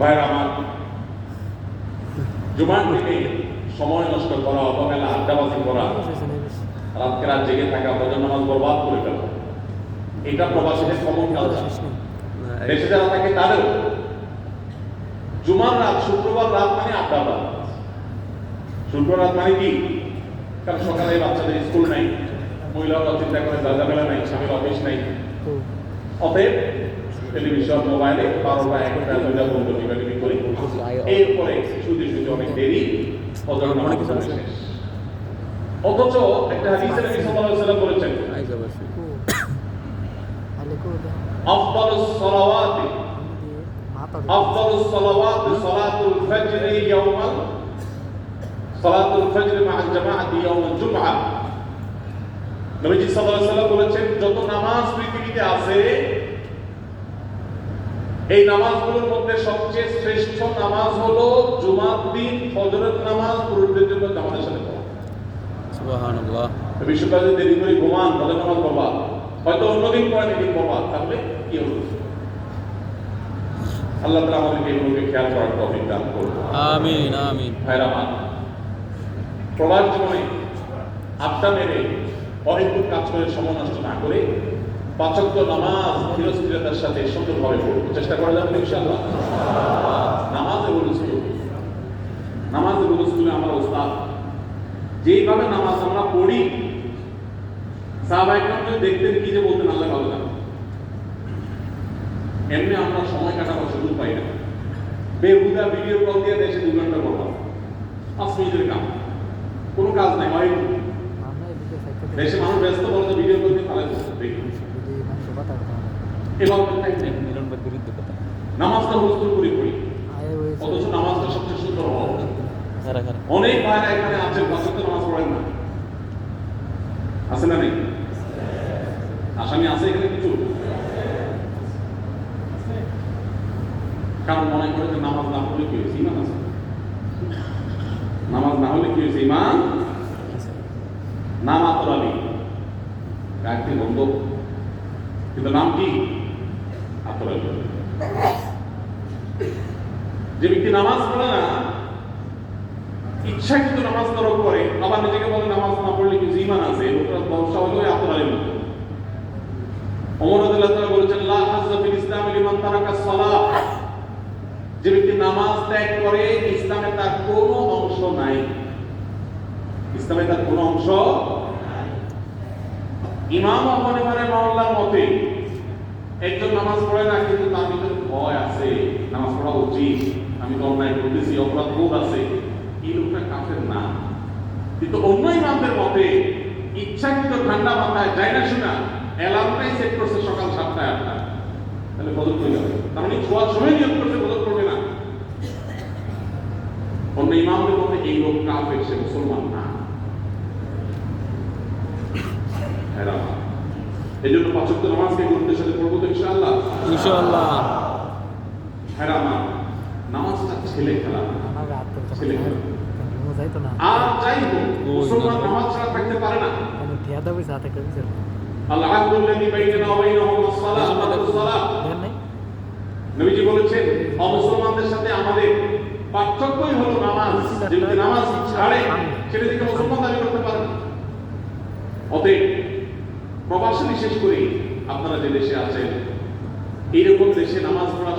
ভাইয়ের আমার জুমার দিনে সময় নষ্ট করা অবহেলা আড্ডাবাজি করা রাতকে রাত জেগে থাকা ভজন নামাজ বরবাদ করে ফেলা। এটা প্রবাসীদের কমন কালচার দেশে যারা থাকে তাদেরও জুমার রাত শুক্রবার রাত মানে আড্ডা রাত শুক্রবার রাত মানে কি? কারণ সকালে বাচ্চাদের স্কুল নাই মহিলারা চিন্তা করে দাদা মেলা নাই স্বামীর অফিস নাই। অতএব টেলিভিশন মোবাইলে বারোটা একটা দুইটা পর্যন্ত টিপাটিপি করি। এরপরে শুধু শুধু অনেক দেরি ফজর নামাজ শেষ। অথচ একটা হাদিসে নবী সাল্লাল্লাহু আলাইহি সাল্লাম বলেছেন আফদালুস সালাওয়াতি আফদালুস সালাওয়াতি সালাতুল ফজর ইয়াউমাল সালাতুল ফজর মা জামাআতি ইয়াউমুল জুমআ। নবীজি সাল্লাল্লাহু আলাইহি বলেছেন যত নামাজ পৃথিবীতে আছে এই নামাজগুলোর মধ্যে সবচেয়ে শ্রেষ্ঠ নামাজ হলো জুমার দিন ফজরের নামাজ পুরুষদের জন্য জামাতের সাথে পড়া। সুবহানাল্লাহ। দেরি করে ঘুমান ফজর নামাজ পড়বা হয়তো অন্যদিন পড়েন এদিন পড়বা তাহলে কি হলো আল্লাহ তাআলা আমাদেরকে এগুলোকে খেয়াল করার তৌফিক দান করুন। আমিন আমিন। ভাইরা আমার প্রবাস জীবনে আড্ডা মেরে অহেতুক কাজ করে সময় নষ্ট না করে পাচক্য নামাজ ধীরস্থিরতার সাথে সুন্দরভাবে পড়ব চেষ্টা করা যাবে ইনশাআল্লাহ। নামাজে বলেছিল নামাজে বলেছিল আমার ওস্তাদ যেইভাবে নামাজ আমরা পড়ি সাহাবাহিক যদি দেখতেন কি যে বলতেন আল্লাহ ভালো জানেন। এমনি আমরা সময় কাটাবার সুযোগ পাই না। বেহুদা ভিডিও কল দিয়ে দেশে দু ঘণ্টা করলাম পাঁচ মিনিটের কাম। কোনো কাজ নাই হয় দেশে মানুষ ব্যস্ত বলে তো ভিডিও কল দিয়ে ফালাই দিচ্ছে দেখি টাইম নেই বিরুদ্ধে কথা। নামাজটা হুজুর করে পড়ি। অথচ নামাজটা সবচেয়ে সুন্দর হওয়া অনেক ভাইরা এখানে আছেন বাসে নামাজ পড়েন না। আছে না নেই? আসামি আছে এখানে কিছু? কারণ মনে করে যে নামাজ না পড়লে কি হয়েছে? ইমান আছে। নামাজ না হলে কি হয়েছে? ইমান নাম আতর আলী। গায়ত্রী বন্ধ। কিন্তু নাম কি? যে ব্যক্তি নামাজ পড়ে না ইচ্ছা কিন্তু নামাজ তরক করে, আবার নিজেকে বলে নামাজ না পড়লে কিছু ইমান আছে লোকরা মতো। রাদিয়াল্লাহু বলেছেন, লা হাজ্জা ফিল ইসলাম লিমান তারাকা যে ব্যক্তি নামাজ ত্যাগ করে, ইসলামে তার কোনো অংশ নাই। ইসলামে তার কোনো অংশ ইমাম হানিফা রাহিমাহুল্লাহর মতে একজন নামাজ পড়ে না, কিন্তু তার ভিতরে ভয় আছে। নামাজ পড়া উচিত। আমি তো অন্যায় করতেছি, অপরাধ বোধ আছে। এই লোকটা কাফের না। কিন্তু অন্য ইমামদের মতে, ইচ্ছাকৃত ঠান্ডা মাথায় যায় না শোনা, অ্যালার্মটাই সেট করছে সকাল সাতটায় আটটা। তাহলে বদল করে যাবে। তার মানে ছোঁয়ার সময় নিয়োগ করছে, বদল করবে না। অন্য ইমামদের মতে, এই লোক কাফের, সে মুসলমান না হ্যাঁ রামা। এই জন্য পাঁচক নামাজকে গুরুত্বের সাথে পড়ব তো ইনশাআল্লাহ। ইনশাআল্লাহ। হ্যাঁ রামা। নামাজটা ছেলে খেলা। ছেলে খেলা। আর যাই হোক মুসলমান নামাজ ছাড়া থাকতে পারে না। ঠিয়াদা ওয়াস-সালাহ দেখেন নাই? নবীজি বলেছেন অমুসলমানদের সাথে আমাদের পার্থক্যই হলো নামাজ। যে নামাজ ছাড়ে সেটা থেকে মুসলমান দাবি করতে পারে অতএব প্রবাসী বিশেষ করে। আপনারা যে দেশে আছেন এইরকম দেশে নামাজ পড়া